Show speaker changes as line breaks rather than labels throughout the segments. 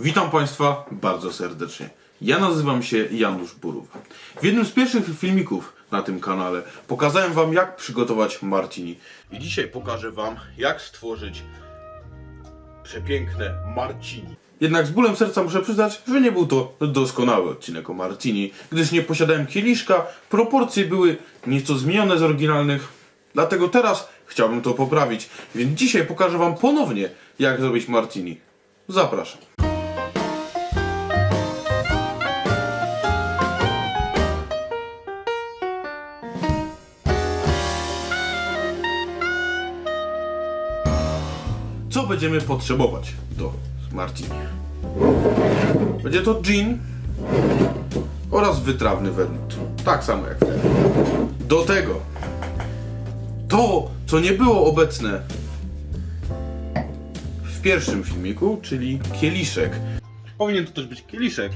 Witam Państwa bardzo serdecznie. Ja nazywam się Janusz Buruwa. W jednym z pierwszych filmików na tym kanale pokazałem Wam jak przygotować martini. I dzisiaj pokażę Wam jak stworzyć przepiękne martini. Jednak z bólem serca muszę przyznać, że nie był to doskonały odcinek o martini, gdyż nie posiadałem kieliszka, proporcje były nieco zmienione z oryginalnych, dlatego teraz chciałbym to poprawić, więc dzisiaj pokażę Wam ponownie jak zrobić martini. Zapraszam. Co będziemy potrzebować do martini? Będzie to gin oraz wytrawny wermut. Tak samo jak wtedy. Do tego to, co nie było obecne w pierwszym filmiku, czyli kieliszek. Powinien to też być kieliszek,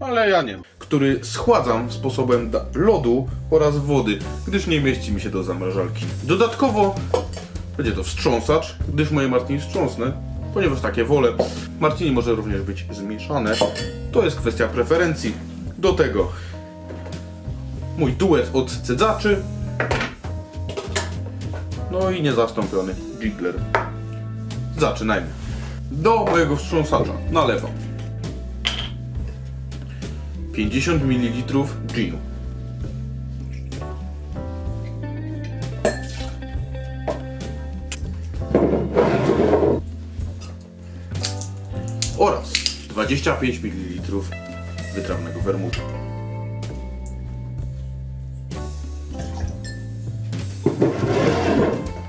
ale ja nie. Który schładzam sposobem lodu oraz wody, gdyż nie mieści mi się do zamrażalki. Dodatkowo będzie to wstrząsacz, gdyż moje martini wstrząsnę, ponieważ takie wolę. Martini może również być zmieszane. To jest kwestia preferencji. Do tego mój duet od cedzaczy. No i niezastąpiony Jiggler. Zaczynajmy. Do mojego wstrząsacza nalewam 50 ml ginu. Oraz 25 ml wytrawnego wermutu.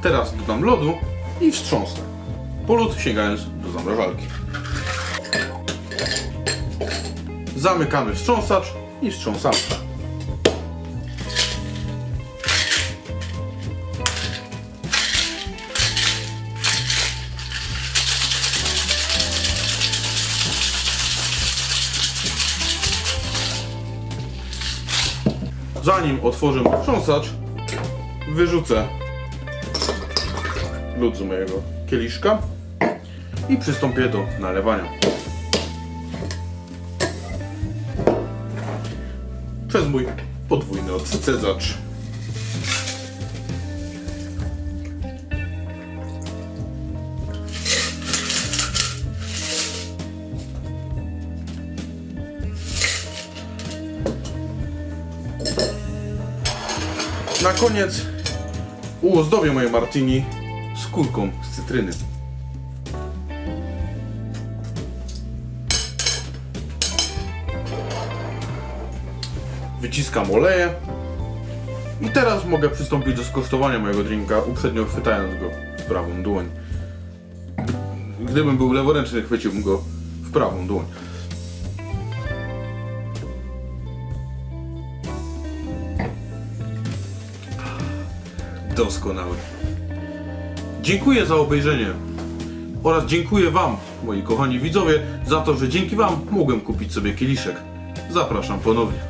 Teraz dodam lodu i wstrząsnę. Po lód sięgając do zamrażalki. Zamykamy wstrząsacz i wstrząsamy. Zanim otworzę wstrząsacz, wyrzucę lód z mojego kieliszka i przystąpię do nalewania. Przez mój podwójny odcedzacz. Na koniec uozdobię moje martini skórką z cytryny. Wyciskam oleję. I teraz mogę przystąpić do skosztowania mojego drinka, uprzednio chwytając go w prawą dłoń. Gdybym był leworęczny, chwyciłbym go w prawą dłoń. Doskonały. Dziękuję za obejrzenie oraz dziękuję Wam, moi kochani widzowie, za to, że dzięki Wam mogłem kupić sobie kieliszek. Zapraszam ponownie.